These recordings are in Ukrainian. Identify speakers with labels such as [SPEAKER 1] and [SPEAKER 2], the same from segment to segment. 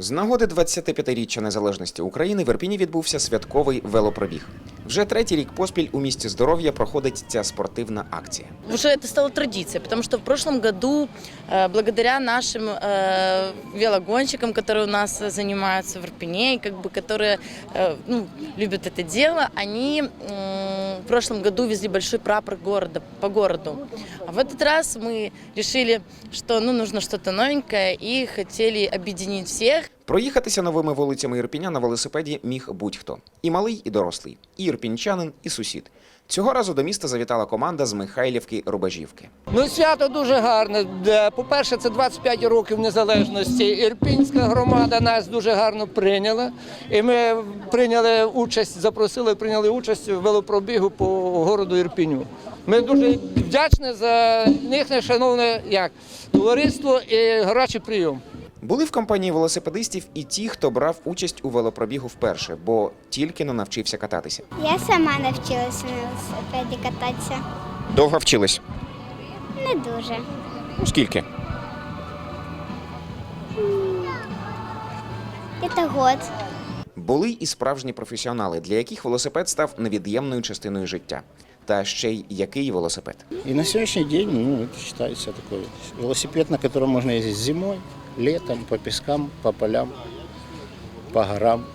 [SPEAKER 1] З нагоди 25-річчя незалежності України в Ірпіні відбувся святковий велопробіг. Вже третій рік поспіль у місті здоров'я проходить ця спортивна акція.
[SPEAKER 2] Уже это стало традицией, потому что в прошлом году, э, благодаря нашим э, велогонщикам, которые у нас э, занимаются в Ирпене, и как бы, которые э, ну, любят это дело, они м, в прошлом году везли большой прапор города, по городу. А в этот раз мы решили, что ну, нужно что-то новенькое, и хотели объединить всех.
[SPEAKER 1] Проїхатися новими вулицями Ірпіня на велосипеді міг будь-хто і малий, і дорослий, і ірпінчанин, і сусід. Цього разу до міста завітала команда з Михайлівки Рубежівки.
[SPEAKER 3] Ну, свято дуже гарне. По-перше, це 25 років незалежності. Ірпінська громада нас дуже гарно прийняла. І ми прийняли участь, запросили, прийняли участь у велопробігу по городу Ірпіню. Ми дуже вдячні за їхнє шановне як товариство і гарячий прийом.
[SPEAKER 1] Були в компанії велосипедистів і ті, хто брав участь у велопробігу вперше, бо тільки не навчився кататися.
[SPEAKER 4] Я сама навчилася на велосипеді кататися.
[SPEAKER 1] Довго вчились.
[SPEAKER 4] Не дуже.
[SPEAKER 1] Ну, скільки?
[SPEAKER 4] Це год.
[SPEAKER 1] Були і справжні професіонали, для яких велосипед став невід'ємною частиною життя. Та ще й який велосипед.
[SPEAKER 5] И на сегодняшний день ну, это считается такой велосипед, на котором можно ездить зимой, летом, по пескам, по полям, по горам.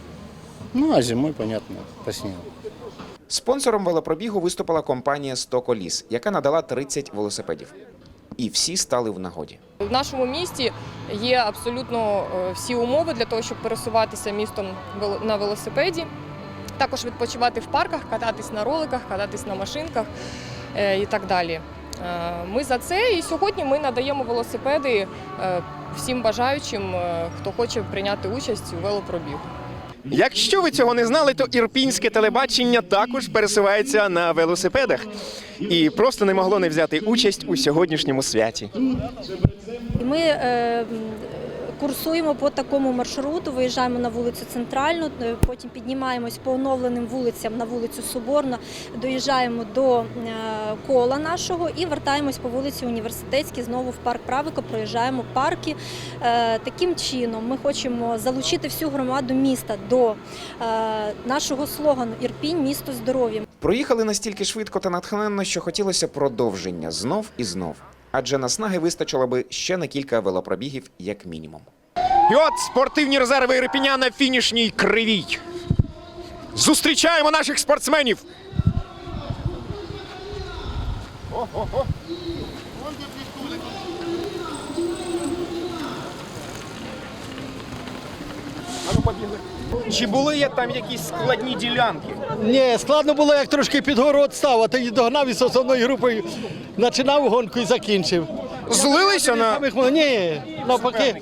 [SPEAKER 5] Ну, а зимой, понятно, по снегу.
[SPEAKER 1] Спонсором велопробігу виступила компанія «100 коліс, яка надала 30 велосипедів. І всі стали в нагоді.
[SPEAKER 6] В нашому місті є абсолютно е, всі умови для того, щоб пересуватися містом на велосипеді. Також відпочивати в парках, кататись на роликах, кататись на машинках е, і так далі. Е, Ми за це і сьогодні ми надаємо велосипеди всім бажаючим, е, хто хоче прийняти участь у велопробігу.
[SPEAKER 7] Якщо ви цього не знали, то ірпінське телебачення також пересувається на велосипедах і просто не могло не взяти участь у сьогоднішньому святі.
[SPEAKER 8] Ми е, курсуємо по такому маршруту, виїжджаємо на вулицю Центральну, е, потім піднімаємось по оновленим вулицям на вулицю Соборна, доїжджаємо до е, кола нашого і вертаємось по вулиці Університетській, знову в парк Правика, проїжджаємо парки. Е, Таким чином ми хочемо залучити всю громаду міста до нашого слогану Ірпінь місто здоров'я.
[SPEAKER 1] Проїхали настільки швидко та натхненно, що хотілося продовження знов і знов. Адже наснаги вистачило би ще на кілька велопробігів, як мінімум.
[SPEAKER 7] І от спортивні резерви Ірпіня на фінішній кривій. Зустрічаємо наших спортсменів. Чи були є там якісь складні ділянки?
[SPEAKER 9] Ні, складно було, як трошки під гору відстав, а тоді догнав із основною групою, починав гонку і закінчив.
[SPEAKER 7] Злилися на
[SPEAKER 9] Ні, навпаки.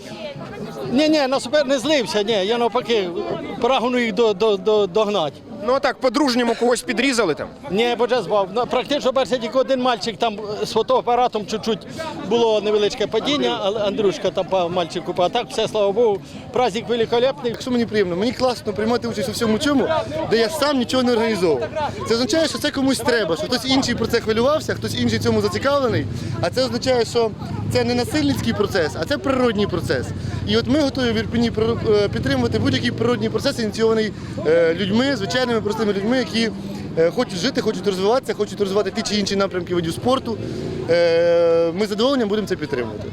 [SPEAKER 9] Ні, ні, на супер не злився, ні, я навпаки прагну їх до, до, до, догнати.
[SPEAKER 7] Ну так по-дружньому когось підрізали там.
[SPEAKER 9] Ні, бо вже збав. Ну, Практично перше тільки один мальчик там з фотоапаратом чуть-чуть було невеличке падіння, але Андрюшка там по мальчику, а так все, слава Богу, праздник великолепний.
[SPEAKER 10] Що мені приємно? Мені класно приймати участь у всьому цьому, де я сам нічого не організовував. Це означає, що це комусь треба, що хтось інший про це хвилювався, хтось інший цьому зацікавлений. А це означає, що це не насильницький процес, а це природній процес. І от ми готові в Ірпені е, підтримувати будь-який природній процес, ініційований е, людьми, звичайними простими людьми, які е, хочуть жити, хочуть розвиватися, хочуть розвивати ті чи інші напрямки видів спорту. Ми з задоволенням будемо це підтримувати.